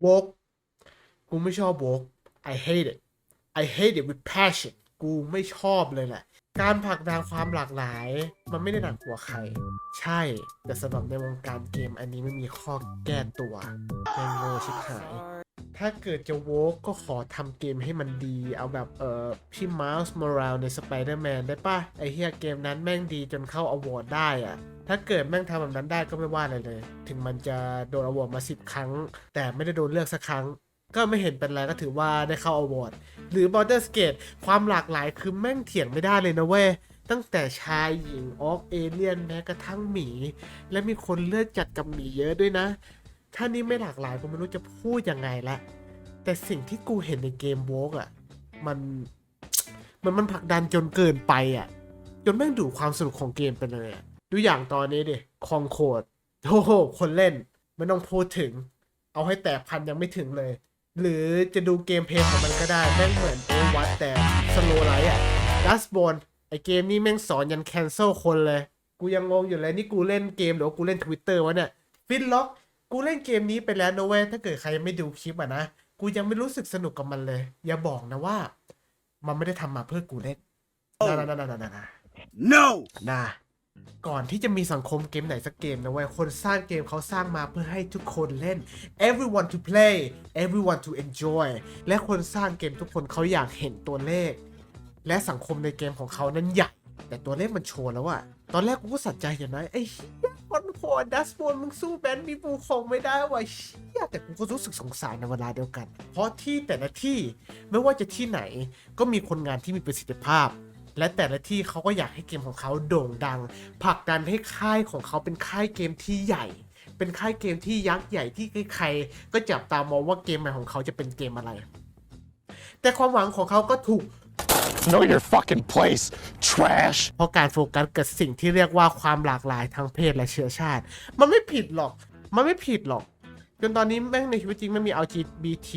โวกกูไม่ชอบโวก I hate it I hate it with passion กูไม่ชอบเลยแหละ การผลักดันความหลากหลาย มันไม่ได้หนักหัวใคร ใช่ แต่สำหรับในวงการเกมอันนี้ไม่มีข้อแก้ตัวแม่งโง่ชิบหาย ถ้าเกิดจะโวกก็ขอทำเกมให้มันดี เอาแบบเออพี่มาร์สมอรัลในสไปเดอร์แมนได้ปะไอเฮียเกมนั้นแม่งดีจนเข้าอวอร์ดได้อะ ถ้าเกิดแม่งทำแบบนั้นได้ก็ไม่ว่าอะไรเลย ถึงมันจะโดนอวอร์ดมาสิบครั้ง แต่ไม่ได้โดนเลือกสักครั้ง ก็ไม่เห็นเป็นไรก็ถือว่าได้เข้าอวอร์ดหรือ Baldur's Gate ความหลากหลายคือแม่งเถียงไม่ได้เลยนะเว้ยตั้งแต่ชายหญิงออกเอเลียนแม้กระทั่งหมี และมีคนเลือกจัดกับหมีเยอะด้วยนะ ถ้านี่ไม่หลากหลายผมไม่รู้จะพูดยังไงละ แต่สิ่งที่กูเห็นในเกมโวกอะ มันมันมันผลักดันจนเกินไปอะ จนแม่งดูความสนุกของเกมไปเลยอะ ดูอย่างตอนนี้ดิคองโคดโอ้โหคนเล่นไม่ต้องพูดถึง เอาให้แตกพันยังไม่ถึงเลย หรือจะดูเกมเพลย์ของมันก็ได้ แม่งเหมือนโอวัตแต่สโลไลท์อะดัสบอลไอเกมนี้แม่งสอนยันแคนเซิลคนเลย กูยังงงอยู่เลยนี่กูเล่นเกมหรือว่ากูเล่นทวิตเตอร์วะเนี่ยฟินล็อกกูเล่นเกมนี้ไปแล้วนะเว้ยถ้าเกิดใครยังไม่ดูคลิปอะนะ กูยังไม่รู้สึกสนุกกับมันเลย อย่าบอกนะว่า มันไม่ได้ทำมาเพื่อกูเล่นนะนะนะนะนะนะ No! นะ ก่อนที่จะมีสังคมเกมไหนสักเกมนะเว้ยคนสร้างเกมเขาสร้างมาเพื่อให้ทุกคนเล่น everyone to play everyone to enjoy และคนสร้างเกมทุกคนเขาอยากเห็นตัวเลข และสังคมในเกมของเขานั้นใหญ่ แต่ตัวเลขมันโชว์แล้วอะตอนแรกกูก็สัใจอย่างน้อยไอ้เหี้ยคนโหดดัสบอลมึงสู้แบนมีบูคงไม่ได้ว่ะเชี่ยแต่กูก็รู้สึกสงสารในเวลาเดียวกัน เพราะที่แต่ละที่ไม่ว่าจะที่ไหนก็มีคนงานที่มีประสิทธิภาพ และแต่ละที่เขาก็อยากให้เกมของเขาโด่งดังผลักดันให้ค่ายของเขาเป็นค่ายเกมที่ใหญ่ เป็นค่ายเกมที่ยักษ์ใหญ่ที่ใครๆก็จับตามองว่าเกมใหม่ของเขาจะเป็นเกมอะไร แต่ความหวังของเขาก็ถูก Know your fucking place, trash! เพราะการโฟกัสกับสิ่งที่เรียกว่าความหลากหลายทางเพศและเชื้อชาติ มันไม่ผิดหรอก มันไม่ผิดหรอก จนตอนนี้แม่งในชีวิตจริงไม่มี LGBT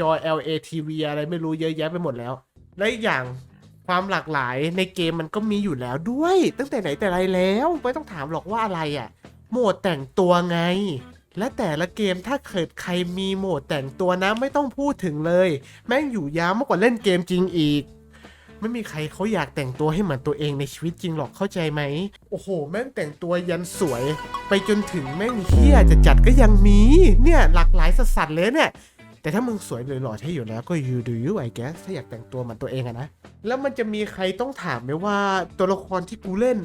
จอ LATV อะไรไม่รู้เยอะแยะไปหมดแล้ว และอีกอย่าง ความหลากหลายในเกมมันก็มีอยู่แล้วด้วย ตั้งแต่ไหนแต่ไรแล้ว ไม่ต้องถามหรอกว่าอะไรอะ่ะ โหมดแต่งตัวไง และแต่ละเกมถ้าเกิดใครมีโหมดแต่งตัวนะไม่ต้องพูดถึงเลย แม่งอยู่ยาวมากกว่าเล่นเกมจริงอีกไม่มีใครเขาอยากแต่งตัวให้เหมือนตัวเองในชีวิตจริงหรอกเข้าใจไหม โอ้โห แม่งแต่งตัวยันสวย ไปจนถึงแม่งเฮี้ยจะจัดก็ยังมี เนี่ยหลากหลายสัสๆเลยเนี่ย แต่ถ้ามึงสวยเลยหล่อเท่อยู่แล้วก็ you do you I guess ถ้าอยากแต่งตัวเหมือนตัวเองอะนะ แล้วมันจะมีใครต้องถามไหมว่าตัวละครที่กูเล่น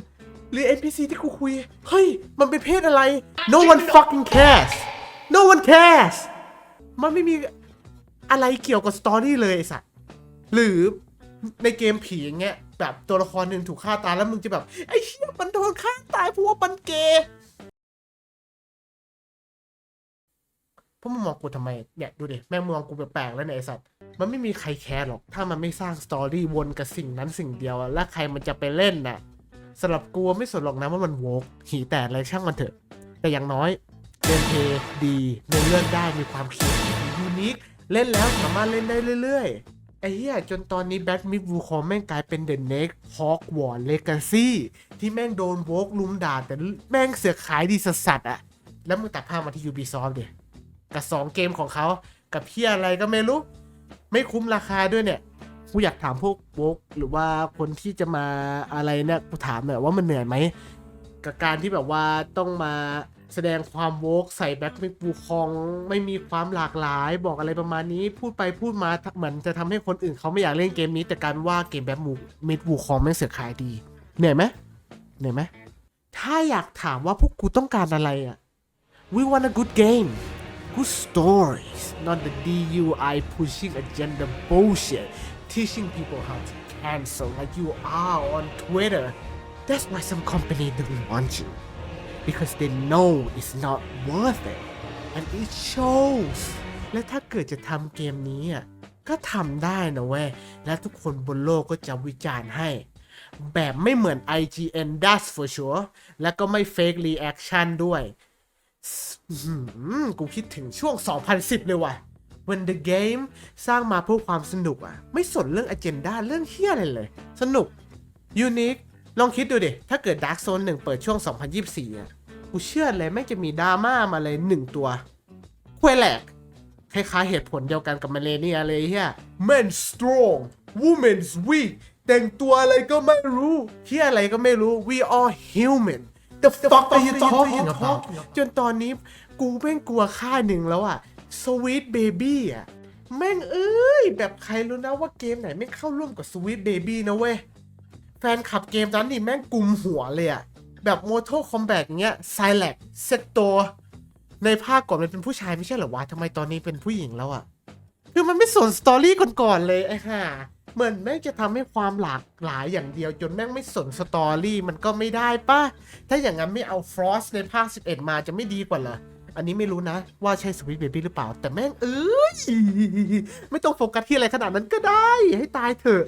หรือ NPC ที่กูคุย เฮ้ย มันเป็นเพศอะไร no one fucking cares no one cares มันไม่มีอะไรเกี่ยวกับสตอรี่เลยไอ้สัสหรือในเกมผีอย่างเงี้ยแบบตัวละครหนึ่งถูกฆ่าตายแล้วมึงจะแบบไอ้เชี่ยมันโดนฆ่าตายเพราะว่ามันเกย์ วกมึงมองกูทำไมเนี่ยดูดิแม่งมองกูแปลกๆแล้วเนี่ยไอสัตว์มันไม่มีใครแคร์หรอก ถ้ามันไม่สร้างสตอรี่วนกับสิ่งนั้นสิ่งเดียวแล้วใครมันจะไปเล่นน่ะสำหรับกูไม่สนหรอกนะว่ามันโวกหีแต่อะไรช่างมันเถอะ แต่อย่างน้อยเกมเพย์ดีเนื้อเรื่องได้มีความคิดยูนิคเล่นแล้วสามารถเล่นได้เรื่อยๆ ไอ้เหี้ยจนตอนนี้แบทมิดวูคอแม่งกลายเป็นเด e น e ็กฮอกวอร์เลกาซี่ที่แม่งโดนโวกลุมด่าแต่แม่งเสือกขายดีสัสๆอะแล้วมึงตัดภาพมาที่ Ubisoft ดิ กับสองเกมของเขากับเพี้ยอะไรก็ไม่รู้ ไม่คุ้มราคาด้วยเนี่ยกูอยากถามพวกโวกหรือว่าคนที่จะมาอะไรเนี่ยกูถามหน่อยว่ามันเหนื่อยไหมกับการที่แบบว่าต้องมาแสดงความโวกใส่แบ็คมิบูคอง ไม่มีความหลากหลาย บอกอะไรประมาณนี้ พูดไปพูดมาเหมือนจะทำให้คนอื่นเขาไม่อยากเล่นเกมนี้ แต่การว่าเกมแบ็คมูมิดบูคองแม่เสือขายดี เหนื่อยไหมเหนื่อยไหมถ้าอยากถามว่าพวกกูต้องการอะไรอะ we want a good game good stories not the DUI pushing agenda bullshit teaching people how to cancel like you are on Twitter that's why some company don't want you because they know it's not worth it and it shows และถ้าเกิดจะทำเกมนี้อะ ก็ทำได้นะเว้ย และทุกคนบนโลกก็จะวิจารณ์ให้ แบบไม่เหมือน IGN that's for sure และก็ไม่ fake reaction ด้วย กูคิดถึงช่วง 2010 เลยว่ะ When the game สร้างมาเพื่อความสนุกอะไม่สนเรื่อง agenda เรื่องเฮี้ยอะไรเลย สนุก unique ลองคิดดูดิ ถ้าเกิด Dark Zone 1 เปิดช่วง 2024อะกูเชื่อเลยแม่งจะมีดราม่ามาเลยหนึ่งตัวควยแหลกคล้ายๆเหตุผลเดียวกันกับมาเลเนียเลยเฮีย men strong women's weak แต่งตัวอะไรก็ไม่รู้เฮียอะไรก็ไม่รู้ we are human the fuck are you talking about จนตอนนี้กูแม่งกลัวค่าหนึ่งแล้วอะ sweet baby อะแม่งเอ้ย แบบใครรู้นะว่าเกมไหนไม่เข้าร่วมกับ sweet baby นะเว้ย แฟนขับเกมนั้นนี่แม่งกุมหัวเลยอะแบบ Mortal Kombat อย่างเงี้ย s i l e c s e c t o r ในภาคก่อนมันเป็นผู้ชายไม่ใช่เหรอวะทำไมตอนนี้เป็นผู้หญิงแล้วอะ คือมันไม่สนสตอรี่ก่อนๆเลยไอ้ห่าเหมือนแม่งจะทำให้ความหลากหลายอย่างเดียว จนแม่งไม่สนสตอรี่มันก็ไม่ได้ป่ะ ถ้าอย่างนั้นไม่เอาฟรอสในภาค 11 มาจะไม่ดีกว่าเหรอ อันนี้ไม่รู้นะ ว่าใช่สวิตเบบี้หรือเปล่า แต่แม่งเอ้ย ไม่ต้องโฟกัสที่อะไรขนาดนั้นก็ได้ ให้ตายเถอะ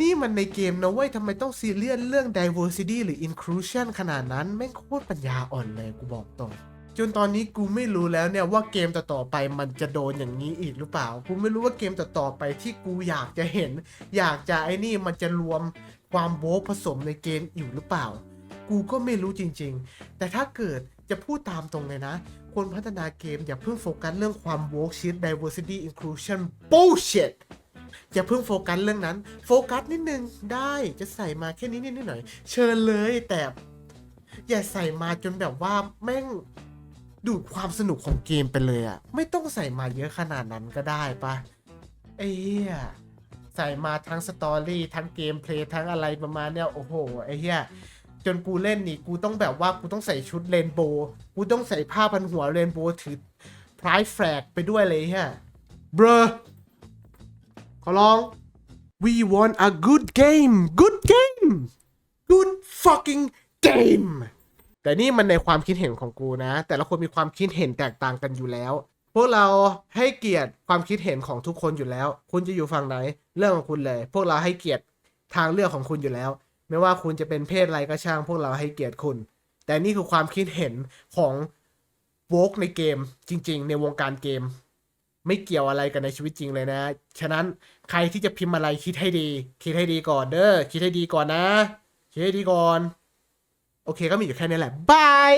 นี่มันในเกมนะเว้ยทำไมต้องซีเรียสเรื่อง diversity หรือ inclusion ขนาดนั้น แม่งโคตรปัญญาอ่อนเลยกูบอกตรง จนตอนนี้กูไม่รู้แล้วเนี่ยว่าเกมต่อๆไปมันจะโดนอย่างนี้อีกหรือเปล่า กูไม่รู้ว่าเกมต่อๆไปที่กูอยากจะเห็น อยากจะไอ้นี่มันจะรวมความโบกผสมในเกมอยู่หรือเปล่า กูก็ไม่รู้จริง ๆ แต่ถ้าเกิดจะพูดตามตรงเลยนะ คนพัฒนาเกมอย่าเพิ่งโฟกัสเรื่องความโวกชิด diversity inclusion bullshit อย่าเพิ่งโฟกัสเรื่องนั้น โฟกัสนิดนึงได้จะใส่มาแค่นี้นิดหน่อย เชิญเลยแต่ อย่าใส่มาจนแบบว่าแม่ง ดูดความสนุกของเกมไปเลยอะไม่ต้องใส่มาเยอะขนาดนั้นก็ได้ปะไอ้เหี้ยใส่มาทั้งสตอรี่ทั้งเกมเพลย์ทั้งอะไรประมาณเนี้ยโอ้โหไอ้เหี้ยจนกูเล่นนี่กูต้องแบบว่ากูต้องใส่ชุดเรนโบว์กูต้องใส่ผ้าพันหัวเรนโบว์ถือพรายแฟลกไปด้วยเลยเฮียเบรอขอร้อง we want a good game good game good fucking game แต่นี่มันในความคิดเห็นของกูนะ แต่ละคนมีความคิดเห็นแตกต่างกันอยู่แล้ว พวกเราให้เกียรติความคิดเห็นของทุกคนอยู่แล้ว คุณจะอยู่ฝั่งไหน เรื่องของคุณเลย พวกเราให้เกียรติทางเลือกของคุณอยู่แล้ว ไม่ว่าคุณจะเป็นเพศอะไรก็ช่าง พวกเราให้เกียรติคุณ แต่นี่คือความคิดเห็นของโวกในเกมจริง ๆ ในวงการเกม ไม่เกี่ยวอะไรกันในชีวิตจริงเลยนะ ฉะนั้นใครที่จะพิมพ์อะไรคิดให้ดี คิดให้ดีก่อนเด้อคิดให้ดีก่อนนะคิดให้ดีก่อน โอเคก็มีอยู่แค่นี้แหละบาย